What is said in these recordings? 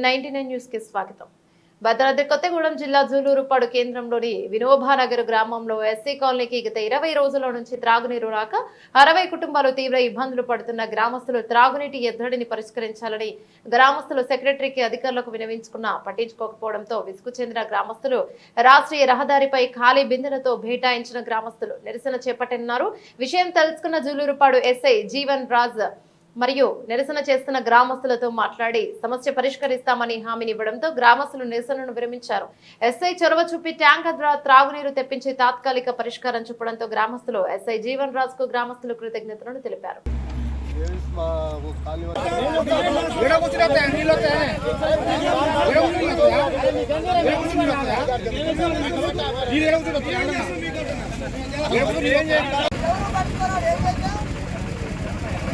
Ninety nine స్వాగతం. భద్రాద్రి కొత్తగూడెం జిల్లా జూలూరుపాడు కేంద్రంలోని వినోబానగర్ గ్రామంలో ఎస్సీ కాలనీకి గత ఇరవై రోజుల నుంచి త్రాగునీరు రాక అరవై కుటుంబాలు తీవ్ర ఇబ్బందులు పడుతున్న గ్రామస్తులు త్రాగునీటి ఎద్దడిని పరిష్కరించాలని గ్రామస్తులు సెక్రటరీకి అధికారులకు వినవించుకున్నా పట్టించుకోకపోవడంతో విసుగు చెందిన గ్రామస్తులు రాష్ట్రీయ రహదారిపై ఖాళీ బిందెలతో భేటాయించిన గ్రామస్తులు నిరసన చేపట్టనున్నారు. విషయం తెలుసుకున్న జూలూరుపాడు ఎస్ఐ జీవన్ రాజ్ మరియు నిరసన చేస్తున్న గ్రామస్తులతో మాట్లాడి సమస్య పరిష్కరిస్తామని హామీనివ్వడంతో గ్రామస్తులు నిరసనను విరమించారు ఎస్ఐ చొరవ చూపి ట్యాంకర్ త్రాగునీరు తెప్పించి తాత్కాలిక పరిష్కారం చూపడంతో గ్రామస్తులు ఎస్ఐ జీవన్ రాజ్కు గ్రామస్తులు కృతజ్ఞతలను తెలిపారు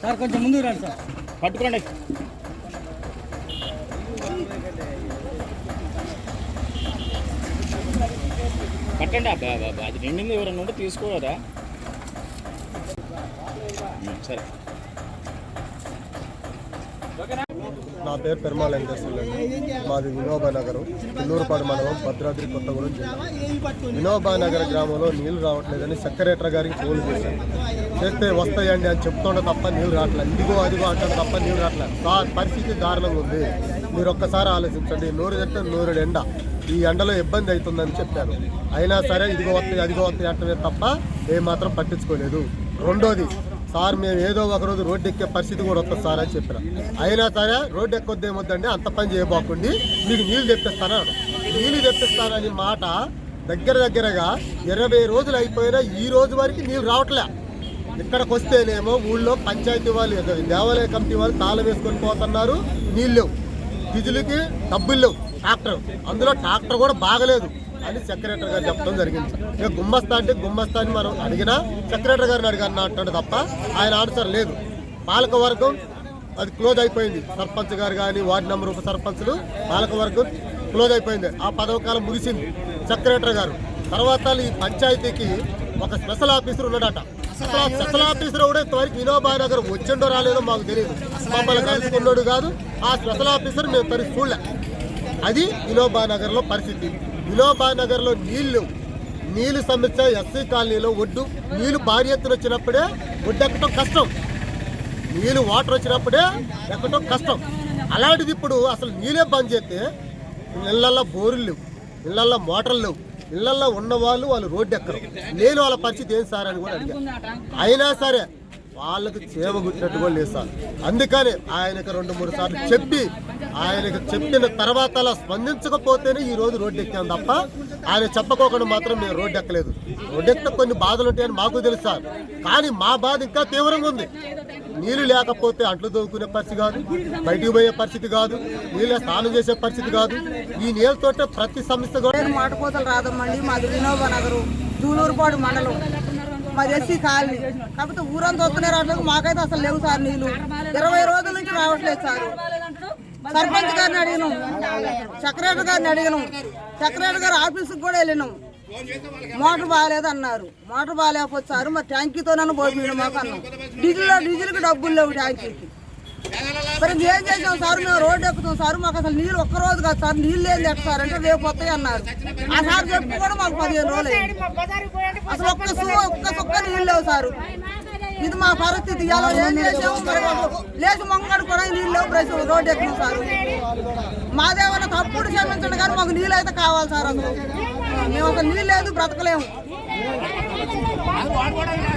సార్ కొంచెం ముందుకు రండి సార్. పట్టుకోండి పట్టండి అబ్బా బాబా అది నిండింది ఎవరన్నా ఉంటే తీసుకోవరా సరే. నా పేరు పెరుమాళ వెంకటేశ్వరులు మాది వినోబా నగరం పిల్లూరుపాడు మండలం భద్రాద్రి కొత్తగూడెం జిల్లా. వినోబా నగర గ్రామంలో నీళ్ళు రావట్లేదని సెక్రటరీ గారికి ఫోన్ చేశాను. చేస్తే వస్తాయండి అని చెప్తుండే తప్ప నీళ్ళు రావట్లేదు ఇదిగో అదిగో అంటారు తప్ప నీళ్ళు రావట్లేదు సార్ పరిస్థితి దారుణంగా ఉంది. మీరు ఒక్కసారి ఆలోచించండి. నూరు చెట్టు నూరు ఎండ ఈ ఎండలో ఇబ్బంది అవుతుందని చెప్పారు. అయినా సరే ఇదిగో వస్తాయి అదిగో వస్తాయి అంటమే తప్ప ఏమాత్రం పట్టించుకోలేదు. రెండోది సార్ మేము ఏదో ఒక రోజు రోడ్డు ఎక్కే పరిస్థితి కూడా వస్తుంది సార్ అని చెప్పిన. అయినా సరే రోడ్డు ఎక్కొద్ది ఏమొద్దండి అంత పని చేయబోకండి మీకు నీళ్ళు తెప్పిస్తాను నీళ్ళు తెప్పిస్తానని మాట దగ్గర దగ్గరగా ఇరవై రోజులు అయిపోయినా ఈ రోజు వరకు నీళ్ళు రావట్లే. ఇక్కడికి వస్తేనేమో ఊళ్ళో పంచాయతీ వాళ్ళు దేవాలయ కమిటీ వాళ్ళు తాళం వేసుకొని పోతున్నారు నీళ్ళు లేవు. డీజిల్కి డబ్బులు లేవు ట్రాక్టర్. అందులో ట్రాక్టర్ కూడా బాగలేదు. అని సెక్రటరీ గారు చెప్పడం జరిగింది. ఇక గుమ్మస్తా అంటే గుమ్మస్తా అని మనం అడిగినా సెక్రటరీ గారిని అడిగాను అంటాడు తప్ప ఆయన ఆన్సర్ లేదు. పాలక వర్గం అది క్లోజ్ అయిపోయింది. సర్పంచ్ గారు కానీ వార్డు నెంబర్ ఉప సర్పంచ్లు పాలక వర్గం క్లోజ్ అయిపోయింది. ఆ పదవ కాలం ముగిసింది సెక్రటరీ గారు. తర్వాత ఈ పంచాయతీకి ఒక స్పెషల్ ఆఫీసర్ ఉన్నాడట. అసలు ఆ స్పెషల్ ఆఫీసర్ కూడా ఇంతవరకు వినోబా నగర్ వచ్చిండో రాలేదో మాకు తెలియదు మమ్మల్ని కలుసుకున్నాడు కాదు. ఆ స్పెషల్ ఆఫీసర్ మేము తరి చూడలే. అది వినోబా నగర్లో పరిస్థితి. విలోబానగర్లో నీళ్ళు నీళ్ళు సమస్య ఎస్సీ కాలనీలో ఒడ్డు నీళ్ళు భారీ ఎత్తున వచ్చినప్పుడే ఒడ్డు కష్టం. నీళ్ళు వాటర్ వచ్చినప్పుడే ఎక్కడం కష్టం. అలాంటిది ఇప్పుడు అసలు నీళ్ళే బంద్ చేస్తే ఇళ్ళల్లో బోరులు లేవు ఇళ్ళల్లో మోటార్లు లేవు ఇళ్ళల్లో ఉన్న వాళ్ళు వాళ్ళు రోడ్డు ఎక్కరు. నేను వాళ్ళ పరిస్థితి ఏం సార్ అని కూడా అడిగాను అయినా సరే వాళ్ళకి సేవ గుర్తినట్టు కూడా లేదు సార్ అందుకని ఆయనకు రెండు మూడు సార్లు చెప్పి ఆయనకు చెప్పిన తర్వాత అలా స్పందించకపోతేనే ఈ రోజు రోడ్డు ఎక్కాం తప్ప ఆయన చెప్పకోకుండా మాత్రం మేము రోడ్డు ఎక్కలేదు రోడ్డు ఎక్కిన కొన్ని బాధలు ఉంటాయని మాకు తెలుసు సార్. కానీ మా బాధ ఇంకా తీవ్రంగా ఉంది. నీళ్ళు లేకపోతే అంట్లు దోవుకునే పరిస్థితి కాదు బయటికి పోయే పరిస్థితి కాదు నీళ్ళ స్నానం చేసే పరిస్థితి కాదు. ఈ నీళ్ళతోటే ప్రతి సమస్య కూడా మాట మాటపోతలు రాదమ్మండి. మాది వినోబా నగరు మండలం. మాది ఎస్సీ కాలనీ. కాకపోతే ఊరంతా వస్తున్నాయి రావట్లేదు. మాకైతే అసలు లేవు సార్ నీళ్ళు ఇరవై రోజుల నుంచి రావట్లేదు సార్. సర్పంచ్ గారిని అడిగినాం. సెక్రటరీ గారిని అడిగినాం. సెక్రటరీ గారు ఆఫీస్కి కూడా వెళ్ళినాం. మోటార్ బాగాలేదన్నారు. మోటార్ బాగాలేకపోతే సార్ మరి ట్యాంకీతోనూ నన్ను పోయి మాకు అన్నాం. డీజిల్ డీజిల్కి డబ్బులు లేవు ట్యాంకీకి. మరి ఏం చేసాం సార్ మేము రోడ్డు ఎక్కుతాం. సార్ మాకు అసలు నీళ్ళు ఒక్క రోజు కాదు. సార్ నీళ్ళు ఏం తెచ్చు సార్ అంటే రేపు వస్తాయి అన్నారు. ఆ సార్ చెప్పు కూడా మాకు పదిహేను రోజులు అసలు ఒక్క సు ఒక్క సుక్క నీళ్ళు లేవు సారు. ఇది మా పరిస్థితి. ఇలా ఏం చేసాము మరి లేచి మొంగడు కూడా నీళ్ళు లేవు. బ్రష్ రోడ్డు ఎక్కుతాం సార్. మాదేమన్నా తప్పుడు క్షమించండి కానీ మాకు నీళ్ళు అయితే కావాలి సార్ అసలు. మేము అసలు నీళ్ళు లేదు బ్రతకలేము.